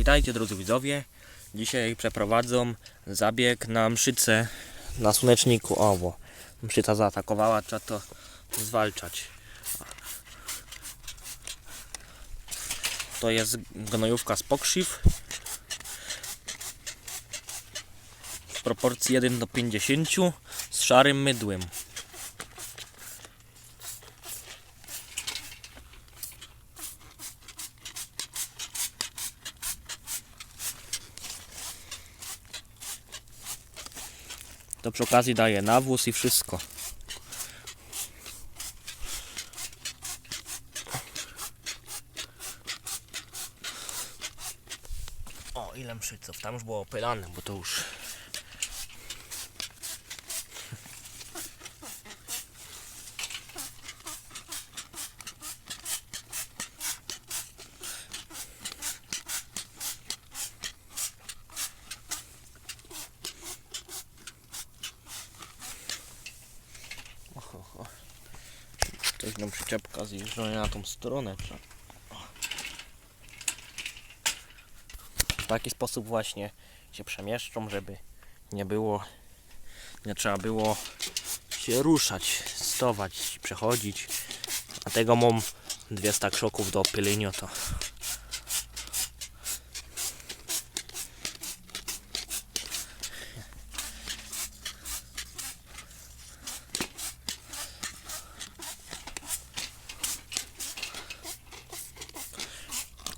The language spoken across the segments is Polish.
Witajcie drodzy widzowie. Dzisiaj przeprowadzą zabieg na mszycę na słoneczniku. O, bo mszyca zaatakowała, trzeba to zwalczać. To jest gnojówka z pokrzyw. W proporcji 1 do 50 z szarym mydłem. To przy okazji daje nawóz i wszystko. O, ile mszyców. Tam już było opylane, bo to już... Coś nam przyczepka zjeżdżona na tą stronę. W taki sposób właśnie się przemieszczą, żeby nie było, nie trzeba było się ruszać, stować, przechodzić. Dlatego mam 200 krzoków do opylenia to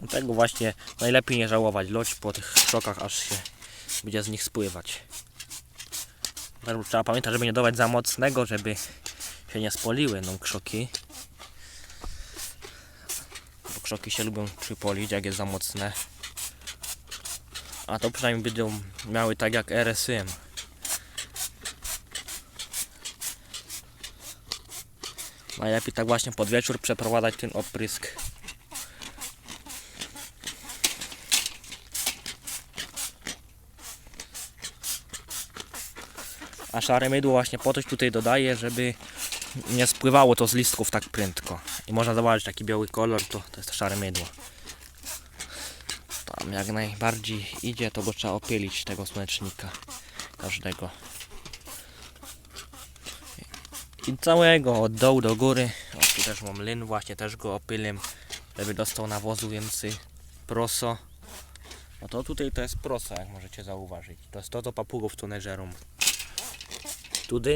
Dlatego właśnie najlepiej nie żałować loć po tych szokach, aż się będzie z nich spływać. Trzeba pamiętać, żeby nie dawać za mocnego, żeby się nie spoliły no krzoki. Bo krzoki się lubią przypolić, jak jest za mocne. A to przynajmniej będą miały tak jak RSM. Najlepiej tak właśnie pod wieczór przeprowadzać ten oprysk. A szare mydło właśnie po coś tutaj dodaję, żeby nie spływało to z listków tak prędko. I można zobaczyć taki biały kolor, to, to jest szare mydło. Tam jak najbardziej idzie, to go trzeba opielić tego słonecznika. Każdego. I całego od dołu do góry. O, tu też mam lin, właśnie też go opylę, żeby dostał nawozu więcej. Proso. No to tutaj to jest proso, jak możecie zauważyć. To jest to, co papugów tu neżerą. Туди